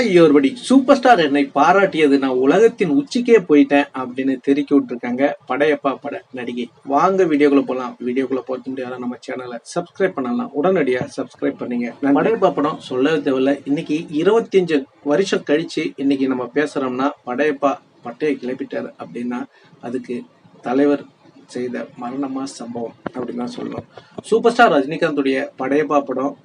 ஐயோர்படி super star என்னை பாராட்டியது. நான் உலகத்தின் உச்சிக்கே போயிட்டேன் அப்படின்னு தெரிவிக்க விட்டுருக்காங்க படையப்பா பட நடிகை. வாங்க வீடியோக்குள்ள போலாம். வீடியோக்குள்ள போறது முடியாத நம்ம சேனலை சப்ஸ்கிரைப் பண்ணலாம். உடனடியா சப்ஸ்கிரைப் பண்ணீங்க. நான் படையப்பா படம் சொல்லவே தேவையில்ல. இன்னைக்கு இருபத்தஞ்சு வருஷம் கழிச்சு இன்னைக்கு நம்ம பேசுறோம்னா படையப்பா பட்டையை கிளப்பிட்டாரு அப்படின்னா அதுக்கு தலைவர் செய்த மரணமா சம்பவம் அப்படின்னு தான் சொல்லணும். சூப்பர் ஸ்டார் ரஜினிகாந்துடைய படையப்பா படம்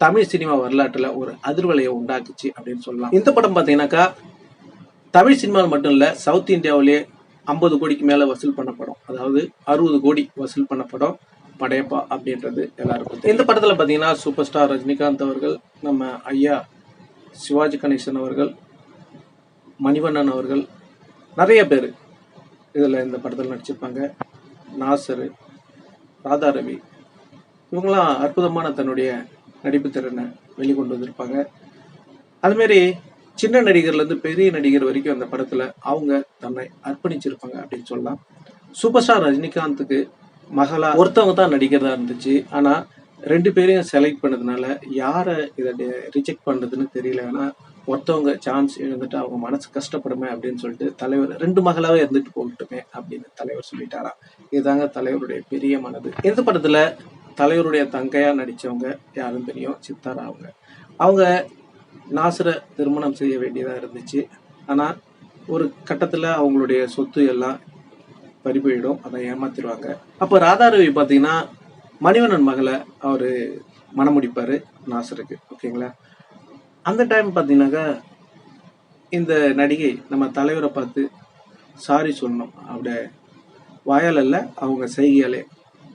தமிழ் சினிமா வரலாற்றில் ஒரு அதிர்வலையை உண்டாக்குச்சு அப்படின்னு சொல்லலாம். இந்த படம் பார்த்தீங்கன்னாக்கா தமிழ் சினிமாவில் மட்டும் இல்லை சவுத் இந்தியாவிலே ஐம்பது கோடிக்கு மேலே வசூல் பண்ண படம் அதாவது அறுபது கோடி வசூல் பண்ண படம் படையப்பா அப்படின்றது எல்லாருக்கும் இந்த படத்தில் பார்த்தீங்கன்னா சூப்பர் ஸ்டார் ரஜினிகாந்த் அவர்கள் நம்ம ஐயா சிவாஜி கணேசன் அவர்கள் மணிவண்ணன் அவர்கள் நிறைய பேர் இதில் இந்த படத்தில் நடிச்சிருப்பாங்க. நாசர் ராதாரவி இவங்களாம் அற்புதமான தன்னுடைய நடிப்பு திறனை வெளிக்கொண்டு வந்திருப்பாங்க. அதுமாரி சின்ன நடிகர்லேருந்து பெரிய நடிகர் வரைக்கும் அந்த படத்தில் அவங்க தன்னை அர்ப்பணிச்சிருப்பாங்க அப்படின்னு சொல்லலாம். சூப்பர் ஸ்டார் ரஜினிகாந்துக்கு மகளா ஒருத்தவங்க தான் நடிக்கிறதா இருந்துச்சு. ஆனால் ரெண்டு பேரையும் செலக்ட் பண்ணதுனால யாரை இதை ரிஜெக்ட் பண்ணுறதுன்னு தெரியல. ஏன்னா ஒருத்தவங்க சான்ஸ் இருந்துட்டு அவங்க மனசு கஷ்டப்படுமே அப்படின்னு சொல்லிட்டு தலைவர் ரெண்டு மகளாவே இருந்துட்டு போகட்டுமே அப்படின்னு தலைவர் சொல்லிட்டாராம் இதுதாங்க தலைவருடைய பெரிய மனது. எந்த படத்துல தலைவருடைய தங்கையாக நடித்தவங்க யாரும் தெரியும் சித்தாரா அவங்க. அவங்க நாசரை திருமணம் செய்ய வேண்டியதாக இருந்துச்சு. ஆனால் ஒரு கட்டத்தில் அவங்களுடைய சொத்து எல்லாம் பறி போயிடும் அதை ஏமாத்திடுவாங்க அப்போ ராதாரவி பார்த்தீங்கன்னா மணிவண்ணன் மகளை அவர் மனம் நாசருக்கு ஓகேங்களா? அந்த டைம் பார்த்தீங்கன்னாக்கா இந்த நடிகை நம்ம தலைவரை பார்த்து சாரி சொல்லணும் அப்படி வாயால் அல்ல அவங்க செய்கையாலே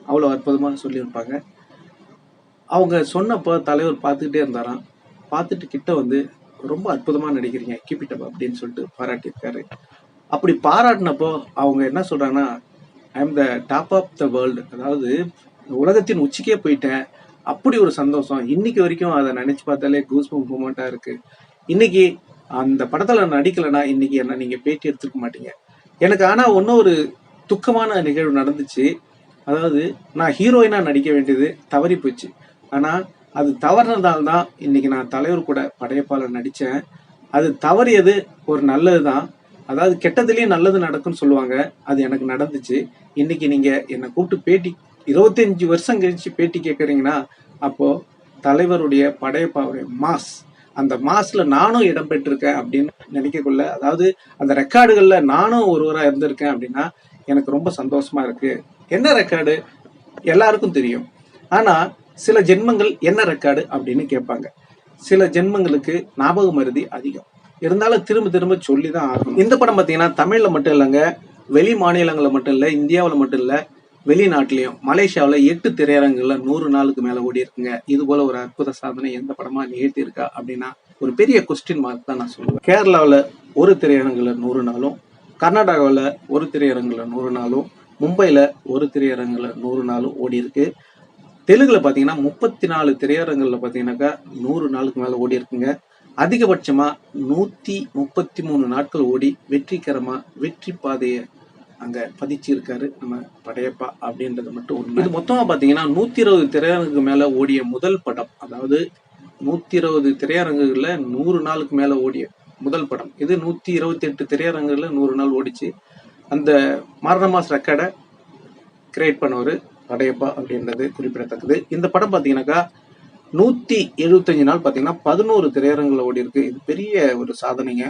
அவ்வளோ அற்புதமாக சொல்லியிருப்பாங்க. அவங்க சொன்னப்போ தலைவர் பார்த்துக்கிட்டே இருந்தாராம். பார்த்துட்டு கிட்ட வந்து ரொம்ப அற்புதமாக நடிக்கிறீங்க கீப் அப்படின்னு சொல்லிட்டு பாராட்டியிருக்காரு. அப்படி பாராட்டினப்போ அவங்க என்ன சொல்கிறாங்கன்னா I am the top of the world அதாவது உலகத்தின் உச்சிக்கே போயிட்டேன். அப்படி ஒரு சந்தோஷம். இன்னைக்கு வரைக்கும் அதை நினைச்சு பார்த்தாலே கூஸ் மூமெண்டா இருக்கு. இன்னைக்கு அந்த படத்துல நான் நடிக்கலைன்னா இன்னைக்கு என்ன நீங்க பேட்டி எடுத்துக்க மாட்டீங்க. எனக்கு ஆனா ஒன்னும் ஒரு துக்கமான நிகழ்வு நடந்துச்சு. அதாவது நான் ஹீரோயினாக நடிக்க வேண்டியது தவறி போச்சு. ஆனால் அது தவறினதால் தான் இன்னைக்கு நான் தலைவர் கூட படையப்பாளர் நடித்தேன் அது தவறியது ஒரு நல்லது தான் அதாவது கெட்டதுலேயும் நல்லது நடக்கும்னு சொல்லுவாங்க. அது எனக்கு நடந்துச்சு. இன்னைக்கு நீங்கள் என்னை கூப்பிட்டு பேட்டி இருபத்தஞ்சி வருஷம் கழிச்சு பேட்டி கேட்குறீங்கன்னா அப்போது தலைவருடைய படையப்பாவுடைய மாஸ் அந்த மாஸ்ல நானும் இடம் பெற்றிருக்கேன் அப்படின்னு நினைக்கக்குள்ள அதாவது அந்த ரெக்கார்டுகளில் நானும் ஒருவராக இருந்திருக்கேன் அப்படின்னா எனக்கு ரொம்ப சந்தோஷமா இருக்குது என்ன ரெக்கார்டு எல்லாருக்கும் தெரியும். ஆனால் சில ஜென்மங்கள் என்ன ரெக்கார்டு அப்படின்னு கேட்பாங்க. சில ஜென்மங்களுக்கு ஞாபக மருதி அதிகம். இருந்தாலும் திரும்ப திரும்ப சொல்லி தான் ஆகணும். இந்த படம் பார்த்தீங்கன்னா தமிழில் மட்டும் இல்லைங்க வெளி மாநிலங்களில் மட்டும் இல்லை இந்தியாவில் மட்டும் இல்லை வெளிநாட்டிலையும் மலேசியாவில் எட்டு திரையரங்குகளில் நூறு நாளுக்கு மேலே ஓடி இருக்குங்க. இது போல ஒரு அற்புத சாதனை எந்த படமா நிகழ்த்தியிருக்கா அப்படின்னா ஒரு பெரிய கொஸ்டின் மார்க் தான் நான் சொல்லுவேன். கேரளாவில் ஒரு திரையரங்குல நூறு நாளும் கர்நாடகாவில் ஒரு திரையரங்குல நூறு நாளும் மும்பையில் ஒரு திரையரங்கில் நூறு நாளும் ஓடி இருக்கு. தெலுங்கில் பார்த்தீங்கன்னா முப்பத்தி நாலு திரையரங்களில் பார்த்தீங்கன்னாக்கா நூறு நாளுக்கு மேலே ஓடி இருக்குங்க. அதிகபட்சமாக நூற்றி முப்பத்தி மூணு நாட்கள் ஓடி வெற்றிகரமாக வெற்றி பாதையை அங்கே பதிச்சிருக்காரு நம்ம படையப்பா அப்படின்றது மட்டும் உண்மை. இது மொத்தமாக பார்த்தீங்கன்னா நூற்றி இருபது திரையரங்குக்கு மேலே ஓடிய முதல் படம். அதாவது நூற்றி இருபது திரையரங்குகளில் நூறு நாளுக்கு மேலே ஓடிய முதல் படம். இது நூற்றி இருபத்தி எட்டு திரையரங்குகளில் நூறு நாள் ஓடிச்சு. அந்த மாரணமாஸ் ரெக்கார்டை கிரியேட் பண்ணவர் படையப்பா அப்படின்றது குறிப்பிடத்தக்கது. இந்த படம் பார்த்தீங்கன்னாக்கா நூற்றி எழுபத்தஞ்சு நாள் பார்த்தீங்கன்னா பதினோரு திரையரங்கில் ஓடி இருக்கு இது பெரிய ஒரு சாதனைங்க.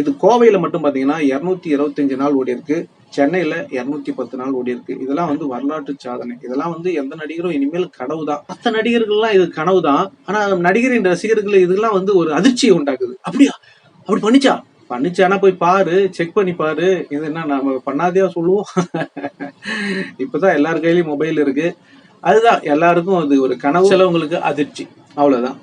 இது கோவையில் மட்டும் பார்த்தீங்கன்னா இரநூத்தி இருபத்தஞ்சு நாள் ஓடி இருக்கு இரநூத்தி பத்து நாள் ஓடி இருக்கு இதெல்லாம் வந்து வரலாற்று சாதனை. இதெல்லாம் வந்து எந்த நடிகரும் இனிமேல் கனவு தான் மற்ற நடிகர்கள்லாம் இது கனவு தான் ஆனால் நடிகரின் ரசிகர்கள் இதெல்லாம் வந்து ஒரு அதிர்ச்சியை உண்டாக்குது. அப்படியா? அப்படி பண்ணிச்சா? பண்ணிச்சானா போய் பாரு செக் பண்ணி பாரு. இது என்ன நாம பண்ணாதையா சொல்லுவோம். இப்பதான் எல்லார் கையிலயும் மொபைல் இருக்கு. அதுதான் எல்லாருக்கும் அது ஒரு கனவு. சிலவங்களுக்கு அதிர்ச்சி. அவ்வளவுதான்.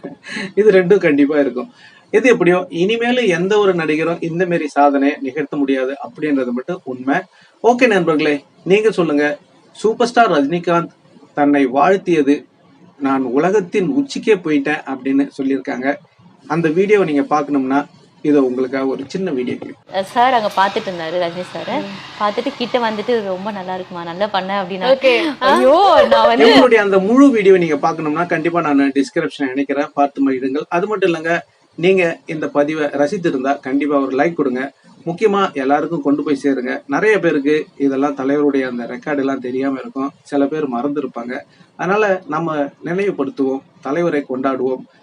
இது ரெண்டும் கண்டிப்பா இருக்கும். எது எப்படியோ இனிமேல் எந்த ஒரு நடிகரும் இந்த மாரி சாதனை நிகழ்த்த முடியாது அப்படின்றது மட்டும் உண்மை. ஓகே நண்பர்களே நீங்க சொல்லுங்க. சூப்பர் ஸ்டார் ரஜினிகாந்த் தன்னை வாழ்த்தியது நான் உலகத்தின் உச்சிக்கே போயிட்டேன் அப்படின்னு சொல்லியிருக்காங்க. அந்த வீடியோவை நீங்க பார்க்கணும்னா இது உங்களுக்காக ஒரு சின்ன வீடியோ கிளிப் சார் அங்க பாத்துட்டு இருந்தாரு ரஜினி சார் பார்த்துட்டு கிட்ட வந்துட்டு ரொம்ப நல்லா இருக்குமா? நல்லா பண்ண? அப்படின்னா. ஐயோ நான் வந்து எங்களுடைய அந்த முழு வீடியோ நீங்க பார்க்கணும்னா கண்டிப்பா நான் டிஸ்கிரிப்ஷன் நினைக்கிறேன். பார்த்து மகிழுங்கள் அது மட்டும் இல்லைங்க நீங்க இந்த பதிவை ரசித்திருந்தா கண்டிப்பா ஒரு லைக் கொடுங்க. முக்கியமா எல்லாருக்கும் கொண்டு போய் சேருங்க. நிறைய பேருக்கு இதெல்லாம் தலைவருடைய அந்த ரெக்கார்டு எல்லாம் தெரியாம இருக்கும். சில பேர் மறந்துருப்பாங்க. அதனால நம்ம நினைவுபடுத்துவோம் தலைவரை கொண்டாடுவோம்.